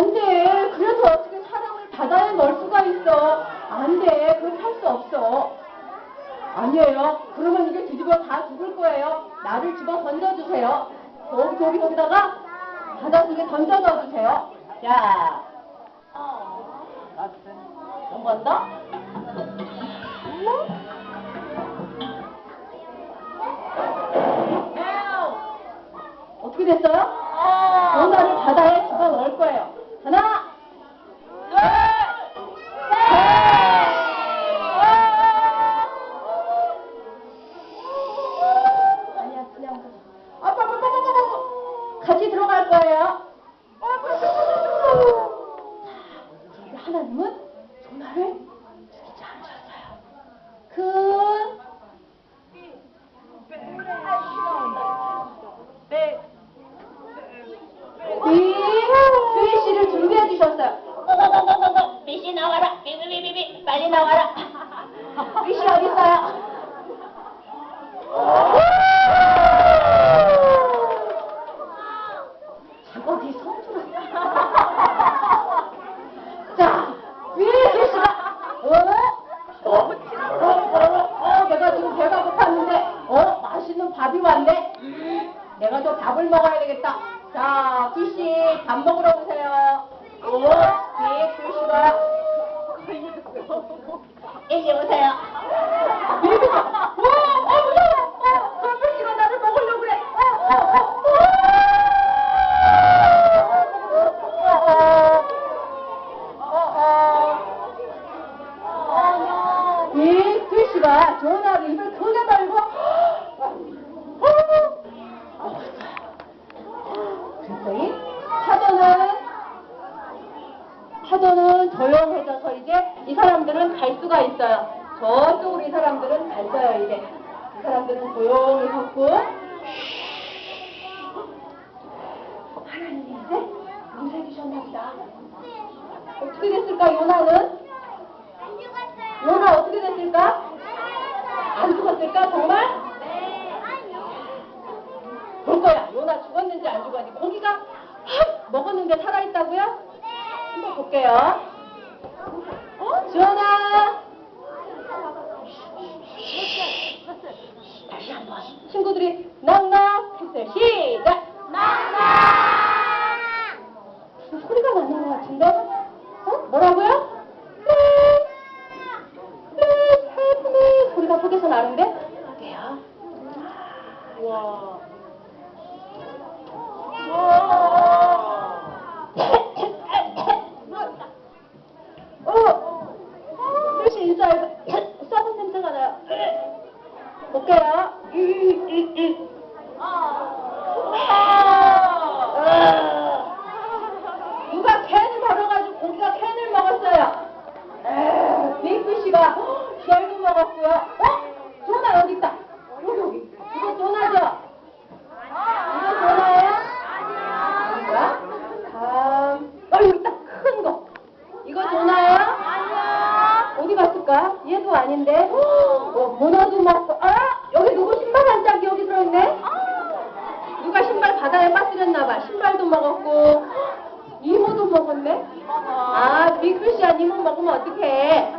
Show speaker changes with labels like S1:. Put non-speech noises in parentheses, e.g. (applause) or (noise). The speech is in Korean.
S1: 안 돼. 그래서 어떻게 사람을 바다에 넣을 수가 있어. 안 돼. 그렇게 할수 없어. 아니에요. 그러면 이게 뒤집어 다 죽을 거예요. 나를 집어 던져주세요. 저기 저기 거기다가 바닷속에 던져 넣어주세요. 자, 한번 더. 어떻게 됐어요? 전화를 바다에 집어 넣을 거예요. 거예요. 자, 하나님은 전화를 죽이지 않으셨어요. 큰이 수희 씨를 준비해 주셨어요.
S2: 미씨 나와라. 비비비비비. 빨리 나와라.
S1: 수희 씨 어디 있어요? 작업이 성투를. 자, 수희 씨가 어? 어? 어? 어? 내가 지금 배가 고팠는데 어? 맛있는 밥이 왔네. 내가 저 밥을 먹어야 되겠다. 자, 수씨 밥 먹으러 오세요. 오, 네, 수씨가 (laughs)
S2: 이리 오세요.
S1: 미미가 와, 어, 무서워. 어, 수씨가 나를 먹으려고 그래. 어, 어, 어. 이 수씨가 전화를 입을 크게 달고 그랬더니 파도는 파도는 조용해져서 이제 이 사람들은 갈 수가 있어요. 저쪽으로 이 사람들은 갈 거예요 이제. 이 사람들은 조용히 섰고 하나님이 이제 용서해 주셨나 보다. 어떻게 됐을까 요나는? 요나 어떻게 됐을까? 안 죽었을까 정말? 볼 거야. 요나 죽었는지 안 죽었는지. 고기가 확 먹었는데 살아있다고요? 한번 볼게요. 어? 지원아. 다시 한 번. 친구들이 넉넉 했어요. 시작. 무슨 소리가 나는 것 같은데? 어? 뭐라고요? 네. 소리가 속에서 나는데? 볼게요. 우와. 어, 혹시 인사해서 썩은 냄새가 나요. 볼게요. 누가 캔을 버려가지고 고기가 캔을 먹었어요. 링크 씨가 쉘도 먹었고요. 어? 조나 여기 있다. 여기 여기. 이거 조나죠? 이거 조나예요? 아닌가? 다음. 어 여기 있다. 큰 거. 이거 조나예요? 어디 갔을까? 얘도 아닌데. 어, 문어도 먹고. 아 여기 누구 신발 한 짝이 여기 들어있네. 누가 신발 바다에 빠뜨렸나봐. 신발도 먹었고. 이모도 먹었네. 아, 미크시아 이모 먹으면 어떡해.